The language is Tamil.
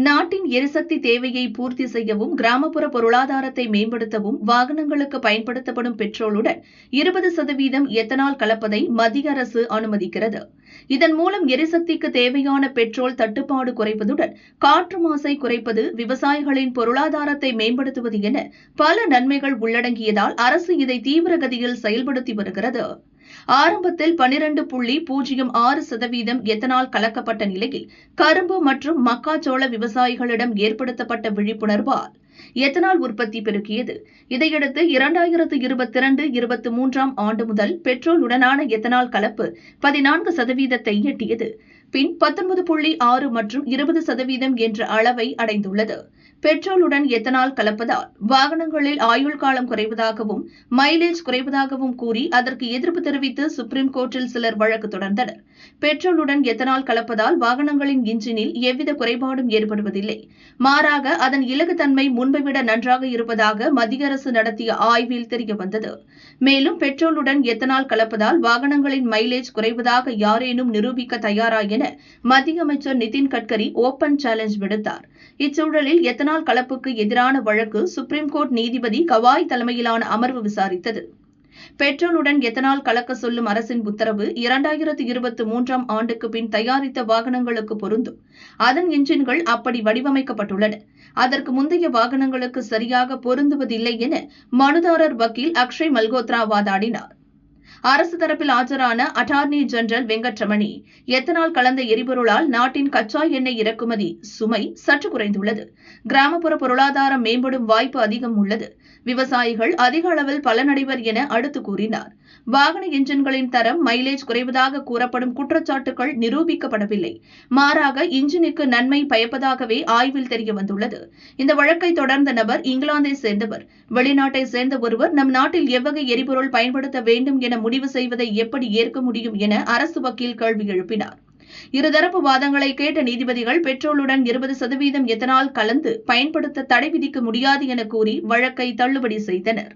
நாட்டின் எரிசக்தி தேவையை பூர்த்தி செய்யவும் கிராமப்புற பொருளாதாரத்தை மேம்படுத்தவும் வாகனங்களுக்கு பயன்படுத்தப்படும் பெட்ரோலுடன் இருபது சதவீதம் எத்தனால் கலப்பதை மத்திய அரசு அனுமதிக்கிறது. இதன் மூலம் எரிசக்திக்கு தேவையான பெட்ரோல் தட்டுப்பாடு குறைப்பதுடன் காற்று மாசை குறைப்பது விவசாயிகளின் பொருளாதாரத்தை மேம்படுத்துவது என பல நன்மைகள் உள்ளடங்கியதால் அரசு இதை தீவிரகதியில் செயல்படுத்தி வருகிறது. ஆரம்பத்தில் பனிரண்டு புள்ளி பூஜ்ஜியம் ஆறு சதவீதம் எத்தனால் கலக்கப்பட்ட நிலையில் கரும்பு மற்றும் மக்காச்சோள விவசாயிகளிடம் ஏற்படுத்தப்பட்ட விழிப்புணர்வால் எத்தனால் உற்பத்தி பெருக்கியது? இதையடுத்து இரண்டாயிரத்து இருபத்தி இரண்டு இருபத்தி மூன்றாம் ஆண்டு முதல் பெட்ரோலுடனான எத்தனால் கலப்பு பதினான்கு சதவீதத்தை எட்டியது. பின் பத்தொன்பது புள்ளி ஆறு மற்றும் இருபது சதவீதம் என்ற அளவை அடைந்துள்ளது. பெட்ரோலுடன் எத்தனால் கலப்பதால் வாகனங்களில் ஆயுள் காலம் குறைவதாகவும் மைலேஜ் குறைவதாகவும் கூறி அதற்கு எதிர்ப்பு தெரிவித்து சுப்ரீம் கோர்ட்டில் சிலர் வழக்கு தொடர்ந்தனர். பெட்ரோலுடன் எத்தனால் கலப்பதால் வாகனங்களின் இன்ஜினில் எவ்வித குறைபாடும் ஏற்படுவதில்லை. மாறாக அதன் இலகுத்தன்மை முன்பை விட நன்றாக இருப்பதாக மத்திய அரசு நடத்திய ஆய்வில் தெரியவந்தது. மேலும் பெட்ரோலுடன் எத்தனால் கலப்பதால் வாகனங்களின் மைலேஜ் குறைவதாக யாரேனும் நிரூபிக்க தயாரா என மத்திய அமைச்சர் நிதின் கட்கரி ஓபன் சேலஞ்ச் விடுத்தார். இச்சூழலில் எத்தனால் கலப்புக்கு எதிரான வழக்கு சுப்ரீம் கோர்ட் நீதிபதி கவாய் தலைமையிலான அமர்வு விசாரித்தது. பெட்ரோலுடன் எத்தனால் கலக்க சொல்லும் அரசின் உத்தரவு இரண்டாயிரத்து இருபத்தி மூன்றாம் ஆண்டுக்கு பின் தயாரித்த வாகனங்களுக்கு பொருந்தும். அதன் என்ஜின்கள் அப்படி வடிவமைக்கப்பட்டுள்ளன. அதற்கு முந்தைய வாகனங்களுக்கு சரியாக பொருந்துவதில்லை என மனுதாரர் வக்கீல் அக்ஷய் மல்கோத்ரா வாதாடினார். அரசு தரப்பில் ஆஜரான அட்டார்னி ஜெனரல் வெங்கட்ரமணி. எத்தனால் கலந்த எரிபொருளால் நாட்டின் கச்சா எண்ணெய் இறக்குமதி சுமை சற்று குறைந்துள்ளது. கிராமப்புற பொருளாதாரம் மேம்படும் வாய்ப்பு அதிகம் உள்ளது. விவசாயிகள் அதிக அளவில் பலனடைவர் என அடுத்து கூறினார். வாகன என்ஜின்களின் தரம் மைலேஜ் குறைவதாக கூறப்படும் குற்றச்சாட்டுகள் நிரூபிக்கப்படவில்லை. மாறாக இன்ஜினுக்கு நன்மை பயப்பதாகவே ஆய்வில் தெரிய வந்துள்ளது இந்த வழக்கை தொடர்ந்த நபர் இங்கிலாந்தை சேர்ந்தவர். வெளிநாட்டை சேர்ந்த ஒருவர் நம் நாட்டில் எவ்வகை எரிபொருள் பயன்படுத்த வேண்டும் என முடிவு செய்வதை எப்படி ஏற்க முடியும் என அரசு வக்கீல் கேள்வி எழுப்பினார். இருதரப்பு வாதங்களை கேட்ட நீதிபதிகள் பெட்ரோலுடன் இருபது சதவீதம் எத்தனால் கலந்து பயன்படுத்த தடை விதிக்க முடியாது என கூறி வழக்கை தள்ளுபடி செய்தனர்.